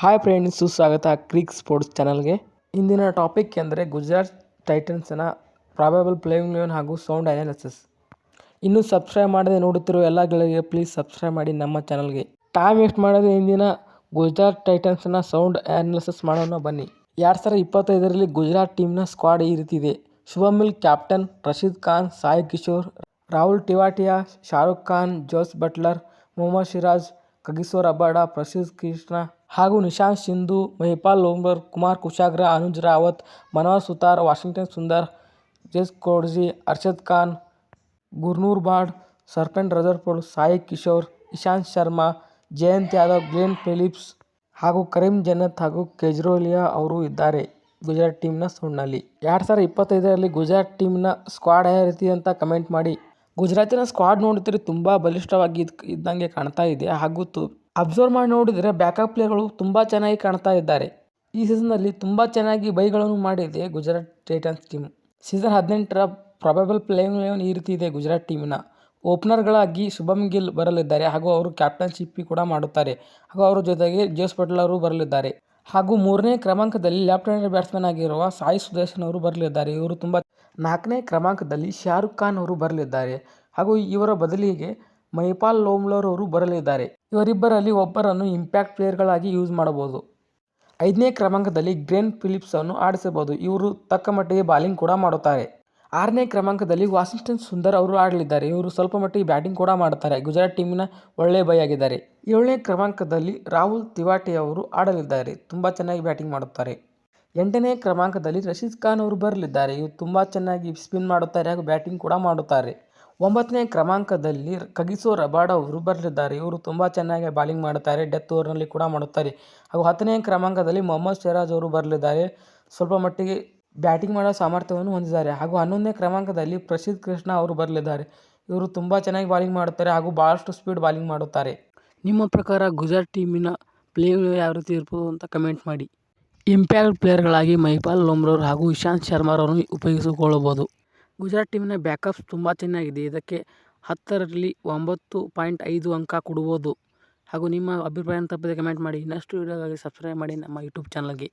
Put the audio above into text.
Hi friends ಸುಸ್ವಾಗತ ಕ್ರಿಕ್ sports ಚಾನಲ್ಗೆ ಇಂದಿನ ಟಾಪಿಕ್ ಎಂದರೆ ಗುಜರಾತ್ ಟೈಟನ್ಸ್ನ ಪ್ರಾಬಬಲ್ ಪ್ಲೇಯಿಂಗ್ ಲೆವೆನ್ ಹಾಗೂ ಸೌಂಡ್ ಅನಾಲಿಸಿಸ್ ಇನ್ನೂ ಸಬ್ಸ್ಕ್ರೈಬ್ ಮಾಡದೆ ನೋಡುತ್ತಿರುವ ಎಲ್ಲ ಗೆಳೆಯರಿಗೆ ಪ್ಲೀಸ್ ಸಬ್ಸ್ಕ್ರೈಬ್ ಮಾಡಿ ನಮ್ಮ ಚಾನಲ್ಗೆ ಟೈಮ್ ವೇಸ್ಟ್ ಮಾಡದೆ ಇಂದಿನ ಗುಜರಾತ್ ಟೈಟನ್ಸ್ನ ಸೌಂಡ್ ಅನಾಲಿಸಿಸ್ ಮಾಡೋಣ ಬನ್ನಿ. ಎರಡು ಸಾವಿರದ ಇಪ್ಪತ್ತೈದರಲ್ಲಿ ಗುಜರಾತ್ ಟೀಮ್ನ ಸ್ಕ್ವಾಡ್ ಈ ರೀತಿ ಇದೆ. ಶುಭಮಿಲ್ mill captain Rashid Khan, Sai Kishore, Rahul Tewatia Shahrukh Khan, Jos Buttler Mohammed Siraj Kagiso Rabada Prasidh Krishna ಹಾಗೂ Nishant Sindhu, Mahipal Lomror, Kumar Kushagra, Anuj Rawat, Manohar Suthar, Washington Sundar ಜೇಸ್ Coetzee, Arshad Khan, Gurnoor Brar Sherfane Rutherford Sai Kishore, Ishant Sharma, Jayant Yadav, Glenn Phillips ಹಾಗೂ ಕರೀಂ ಜನ್ನತ್ ಹಾಗೂ ಕೆಜ್ರೋಲಿಯಾ ಅವರು ಇದ್ದಾರೆ. ಗುಜರಾತ್ ಟೀಮ್ನ ಸೌಂಡ್ನಲ್ಲಿ ಎರಡು ಸಾವಿರದ ಇಪ್ಪತ್ತೈದರಲ್ಲಿ Gujarat ಟೀಮ್ನ squad ಯಾವ ರೀತಿ ಅಂತ ಕಮೆಂಟ್ ಮಾಡಿ. ಗುಜರಾತಿನ ಸ್ಕ್ವಾಡ್ ನೋಡಿದ್ರೆ ತುಂಬ ಬಲಿಷ್ಠವಾಗಿ ಇದ್ ಇದ್ದಂಗೆ ಕಾಣ್ತಾ ಇದೆ. ಹಾಗೂ ತು ಅಬ್ಸರ್ವ್ ಮಾಡಿ ನೋಡಿದರೆ ಬ್ಯಾಕಪ್ ಪ್ಲೇಯರ್ಗಳು ತುಂಬ ಚೆನ್ನಾಗಿ ಕಾಣ್ತಾ ಇದ್ದಾರೆ. ಈ ಸೀಸನ್ನಲ್ಲಿ ತುಂಬ ಚೆನ್ನಾಗಿ ಬೈಗಳನ್ನು ಮಾಡಿದೆ ಗುಜರಾತ್ ಟೈಟನ್ಸ್ ಟೀಮ್ ಸೀಸನ್ ಹದಿನೆಂಟರ ಪ್ರಾಬಬಲ್ ಪ್ಲೇಯಿಂಗ್ ಲೆವೆನ್ ಈ ರೀತಿ ಇದೆ ಗುಜರಾತ್ ಟೀಮಿನ ಓಪನರ್ಗಳಾಗಿ ಶುಭಮ್ ಗಿಲ್ ಬರಲಿದ್ದಾರೆ ಹಾಗೂ ಅವರು ಕ್ಯಾಪ್ಟನ್ಶಿಪ್ ಕೂಡ ಮಾಡುತ್ತಾರೆ. ಹಾಗೂ ಅವರ ಜೊತೆಗೆ ಜೋಸ್ ಅವರು ಬರಲಿದ್ದಾರೆ. ಹಾಗೂ ಮೂರನೇ ಕ್ರಮಾಂಕದಲ್ಲಿ ಲೆಫ್ಟ್ ಹ್ಯಾಂಡ್ ಬ್ಯಾಟ್ಸ್ಮನ್ ಆಗಿರುವ ಸಾಯಿ ಸುದರ್ಶನ್ ಅವರು ಬರಲಿದ್ದಾರೆ. ಇವರು ತುಂಬ ನಾಲ್ಕನೇ ಕ್ರಮಾಂಕದಲ್ಲಿ ಶಾರುಖ್ ಖಾನ್ ಅವರು ಬರಲಿದ್ದಾರೆ ಹಾಗೂ ಇವರ ಬದಲಿಗೆ ಮೈಪಾಲ್ ಲೋಮ್ಲರ್ ಅವರು ಬರಲಿದ್ದಾರೆ. ಇವರಿಬ್ಬರಲ್ಲಿ ಒಬ್ಬರನ್ನು ಇಂಪ್ಯಾಕ್ಟ್ ಪ್ಲೇಯರ್ಗಳಾಗಿ ಯೂಸ್ ಮಾಡಬಹುದು. ಐದನೇ ಕ್ರಮಾಂಕದಲ್ಲಿ ಗ್ರೇನ್ ಫಿಲಿಪ್ಸ್ ಅನ್ನು ಆಡಿಸಬಹುದು. ಇವರು ತಕ್ಕ ಮಟ್ಟಿಗೆ ಬಾಲಿಂಗ್ ಕೂಡ ಮಾಡುತ್ತಾರೆ. ಆರನೇ ಕ್ರಮಾಂಕದಲ್ಲಿ ವಾಷಿಂಗ್ಟನ್ ಸುಂದರ್ ಅವರು ಆಡಲಿದ್ದಾರೆ. ಇವರು ಸ್ವಲ್ಪ ಮಟ್ಟಿಗೆ ಬ್ಯಾಟಿಂಗ್ ಕೂಡ ಮಾಡುತ್ತಾರೆ ಗುಜರಾತ್ ಟೀಮಿನ ಒಳ್ಳೆಯ ಬೈ ಆಗಿದ್ದಾರೆ. ಏಳನೇ ಕ್ರಮಾಂಕದಲ್ಲಿ ರಾಹುಲ್ ತಿವಾಟಿ ಅವರು ಆಡಲಿದ್ದಾರೆ. ತುಂಬ ಚೆನ್ನಾಗಿ ಬ್ಯಾಟಿಂಗ್ ಮಾಡುತ್ತಾರೆ. ಎಂಟನೇ ಕ್ರಮಾಂಕದಲ್ಲಿ ರಶೀದ್ ಖಾನ್ ಅವರು ಬರಲಿದ್ದಾರೆ. ಇವರು ತುಂಬ ಚೆನ್ನಾಗಿ ಸ್ಪಿನ್ ಮಾಡುತ್ತಾರೆ ಹಾಗೂ ಬ್ಯಾಟಿಂಗ್ ಕೂಡ ಮಾಡುತ್ತಾರೆ. ಒಂಬತ್ತನೇ ಕ್ರಮಾಂಕದಲ್ಲಿ ಕಗಿಸೋ ರಬಾಡ ಅವರು ಬರಲಿದ್ದಾರೆ. ಇವರು ತುಂಬ ಚೆನ್ನಾಗಿ ಬಾಲಿಂಗ್ ಮಾಡುತ್ತಾರೆ. ಡೆತ್ ಓವರ್ನಲ್ಲಿ ಕೂಡ ಮಾಡುತ್ತಾರೆ. ಹಾಗೂ ಹತ್ತನೇ ಕ್ರಮಾಂಕದಲ್ಲಿ ಮೊಹಮ್ಮದ್ ಸಿರಾಜ್ ಅವರು ಬರಲಿದ್ದಾರೆ. ಸ್ವಲ್ಪ ಮಟ್ಟಿಗೆ ಬ್ಯಾಟಿಂಗ್ ಮಾಡೋ ಸಾಮರ್ಥ್ಯವನ್ನು ಹೊಂದಿದ್ದಾರೆ. ಹಾಗೂ ಹನ್ನೊಂದನೇ ಕ್ರಮಾಂಕದಲ್ಲಿ ಪ್ರಸಿದ್ಧ ಕೃಷ್ಣ ಅವರು ಬರಲಿದ್ದಾರೆ. ಇವರು ತುಂಬ ಚೆನ್ನಾಗಿ ಬಾಲಿಂಗ್ ಮಾಡುತ್ತಾರೆ ಹಾಗೂ ಭಾಳಷ್ಟು ಸ್ಪೀಡ್ ಬಾಲಿಂಗ್ ಮಾಡುತ್ತಾರೆ. ನಿಮ್ಮ ಪ್ರಕಾರ ಗುಜರಾತ್ ಟೀಮಿನ ಪ್ಲೇಯರ್ ಯಾವ ರೀತಿ ಇರ್ಬೋದು ಅಂತ ಕಮೆಂಟ್ ಮಾಡಿ. ಇಂಪ್ಯಾಕ್ಟ್ ಪ್ಲೇಯರ್ಗಳಾಗಿ ಮೈಪಾಲ್ ಲೋಮ್ರವ್ರು ಹಾಗೂ ಇಶಾಂತ್ ಶರ್ಮಾರವರನ್ನು ಉಪಯೋಗಿಸಿಕೊಳ್ಳಬಹುದು. ಗುಜರಾತ್ ಟೀಮಿನ ಬ್ಯಾಕಪ್ಸ್ ತುಂಬ ಚೆನ್ನಾಗಿದೆ. ಇದಕ್ಕೆ ಹತ್ತರಲ್ಲಿ ಒಂಬತ್ತು ಪಾಯಿಂಟ್ ಐದು ಅಂಕ ಕೊಡ್ಬೋದು ಹಾಗೂ ನಿಮ್ಮ ಅಭಿಪ್ರಾಯ ತಪ್ಪದೆ ಕಮೆಂಟ್ ಮಾಡಿ. ಇನ್ನಷ್ಟು ವೀಡಿಯೋಗಾಗಿ ಸಬ್ಸ್ಕ್ರೈಬ್ ಮಾಡಿ ನಮ್ಮ ಯೂಟ್ಯೂಬ್ ಚಾನಲ್ಗೆ